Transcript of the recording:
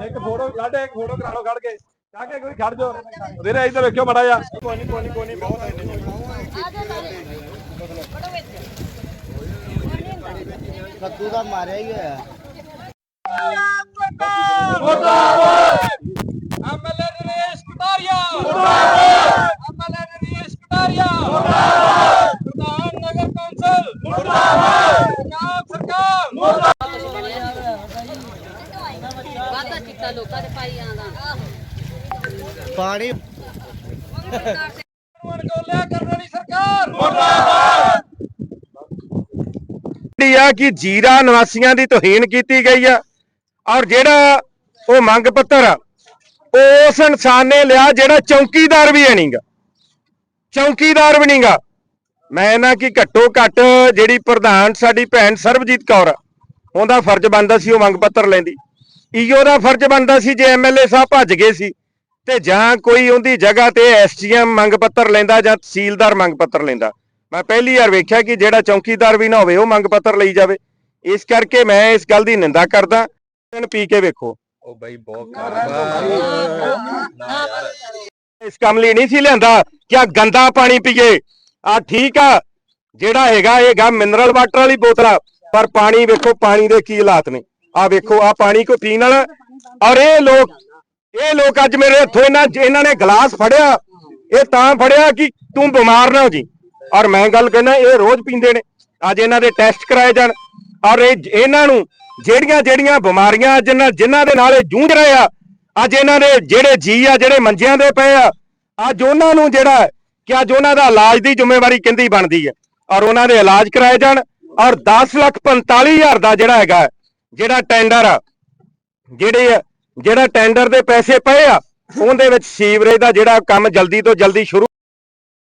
ਇੱਕ ਫੋਟੋ ਲਾਡੇ ਇੱਕ ਫੋਟੋ ਕਰਾ ਲਓ ਖੜ ਕੇ। ਜਾ ਕੇ ਕੋਈ ਖੜ ਜਾਓ। ਵੀਰੇ, ਇੱਧਰ ਵੇਖਿਓ ਮੜਾ ਜਾ ਕੋਈ ਨਹੀਂ ਕੋਈ ਨਹੀਂ ਕੋਈ ਨਹੀਂ ਬਹੁਤ ਹੈ ਕੱਦੂ ਦਾ ਮਾਰਿਆ ਹੀ ਹੋਇਆ ਐਮਐਲਏ ਨਰੇਸ਼ ਕਟਾਰੀਆ ਮੁਰਦਾਬਾਦ! ਐਮਐਲਏ ਨਰੇਸ਼ ਕਟਾਰੀਆ ਮੁਰਦਾਬਾਦ ਪ੍ਰਧਾਨ ਨਗਰ ਕੌਂਸਲ ਮੁਰਦਾਬਾਦ ਪੰਜਾਬ ਸਰਕਾਰ ਵਾਦਾ ਕੀਤਾ ਲੋਕਾਂ ਦੇ ਭਾਈਆਂ ਦਾ। ਪਾਣੀ ਜਿਹੜੀ ਆ ਕਿ ਜੀਰਾ ਨਿਵਾਸੀਆਂ ਦੀ ਤੋਹੀਨ ਕੀਤੀ ਗਈ ਆ ਔਰ ਜਿਹੜਾ ਉਹ ਮੰਗ ਪੱਤਰ ਆ ਉਸ ਇਨਸਾਨ ਨੇ ਲਿਆ ਜਿਹੜਾ ਚੌਕੀਦਾਰ ਵੀ ਹੈ ਨਹੀਂਗਾ ਚੌਕੀਦਾਰ ਵੀ ਨਹੀਂਗਾ ਮੈਂ ਨਾ ਕਿ ਘੱਟੋ ਘੱਟ ਜਿਹੜੀ ਪ੍ਰਧਾਨ ਸਾਡੀ ਭੈਣ ਸਰਬਜੀਤ ਕੌਰ ਆ, ਉਹਦਾ ਫਰਜ਼ ਬਣਦਾ ਸੀ ਉਹ ਮੰਗ ਪੱਤਰ ਲੈਂਦੀ। ਈਓ ਦਾ ਫਰਜ਼ ਬਣਦਾ ਸੀ ਜੇ ਐਮਐਲਏ ਸਾਹਿਬ ਭੱਜ ਗਏ ਸੀ ਤੇ ਜਾਂ ਕੋਈ ਉਹਦੀ ਜਗ੍ਹਾ ਤੇ ਐਸਜੀਐਮ ਮੰਗ ਪੱਤਰ ਲੈਂਦਾ ਜਾਂ ਤਹਿਸੀਲਦਾਰ ਮੰਗ ਪੱਤਰ ਲੈਂਦਾ। ਮੈਂ ਪਹਿਲੀ ਵਾਰ ਵੇਖਿਆ ਕਿ ਜਿਹੜਾ ਚੌਕੀਦਾਰ ਵੀ ਨਾ ਹੋਵੇ ਉਹ ਮੰਗ ਪੱਤਰ ਲਈ ਜਾਵੇ। ਇਸ ਕਰਕੇ ਮੈਂ ਇਸ ਗੱਲ ਦੀ ਨਿੰਦਾ ਕਰਦਾ। ਪੀ ਕੇ ਵੇਖੋ। ਉਹ ਬਈ ਬਹੁਤ ਇਸ ਕੰਮ ਲਈ ਨਹੀਂ ਸੀ ਲਿਆਂਦਾ ਕਿ ਆ ਗੰਦਾ ਪਾਣੀ ਪੀਏ। ਆ ਠੀਕ ਆ ਜਿਹੜਾ ਹੈਗਾ ਹੈਗਾ ਮਿਨਰਲ ਵਾਟਰ ਵਾਲੀ ਬੋਤਲ ਪਰ ਪਾਣੀ ਵੇਖੋ ਪਾਣੀ ਦੇ ਕੀ ਹਾਲਾਤ ਨੇ। ਆ ਵੇਖੋ ਆ ਪਾਣੀ ਕੋਈ ਪੀਣ ਵਾਲਾ? ਔਰ ਇਹ ਲੋਕ ਇਹ ਲੋਕ ਅੱਜ ਮੇਰੇ ਹੱਥੋਂ ਇਹਨਾਂ ਇਹਨਾਂ ਨੇ ਗਲਾਸ ਫੜਿਆ। ਇਹ ਤਾਂ ਫੜਿਆ ਕਿ ਤੂੰ ਬਿਮਾਰ ਨਾ ਹੋ ਜੀ। ਔਰ ਮੈਂ ਗੱਲ ਕਹਿੰਦਾ, ਇਹ ਰੋਜ਼ ਪੀਂਦੇ ਨੇ। ਅੱਜ ਇਹਨਾਂ ਦੇ ਟੈਸਟ ਕਰਾਏ ਜਾਣ। ਔਰ ਇਹ, ਇਹਨਾਂ ਨੂੰ ਜਿਹੜੀਆਂ ਜਿਹੜੀਆਂ ਬਿਮਾਰੀਆਂ ਜਿਨ੍ਹਾਂ ਜਿਨ੍ਹਾਂ ਦੇ ਨਾਲ ਇਹ ਜੂਝ ਰਹੇ ਆ, ਅੱਜ ਇਹਨਾਂ ਦੇ ਜਿਹੜੇ ਜੀ ਆ, ਜਿਹੜੇ ਮੰਜਿਆਂ ਦੇ ਪਏ ਆ, ਅੱਜ ਉਹਨਾਂ ਨੂੰ ਜਿਹੜਾ ਕਿ ਅੱਜ ਉਹਨਾਂ ਦਾ ਇਲਾਜ ਦੀ ਜ਼ਿੰਮੇਵਾਰੀ ਕਿੰਦੀ ਬਣਦੀ ਹੈ। ਔਰ ਉਹਨਾਂ ਦੇ ਇਲਾਜ ਕਰਾਏ ਜਾਣ। ਔਰ 10 ਲੱਖ 45 ਹਜ਼ਾਰ ਦਾ ਜਿਹੜਾ ਹੈਗਾ ਜਿਹੜਾ ਟੈਂਡਰ ਆ, ਜਿਹੜੇ ਜਿਹੜਾ ਟੈਂਡਰ ਦੇ ਪੈਸੇ ਪਏ ਆ, ਉਹਦੇ ਵਿੱਚ ਸੀਵਰੇਜ ਦਾ ਜਿਹੜਾ ਕੰਮ ਜਲਦੀ ਤੋਂ ਜਲਦੀ ਸ਼ੁਰੂ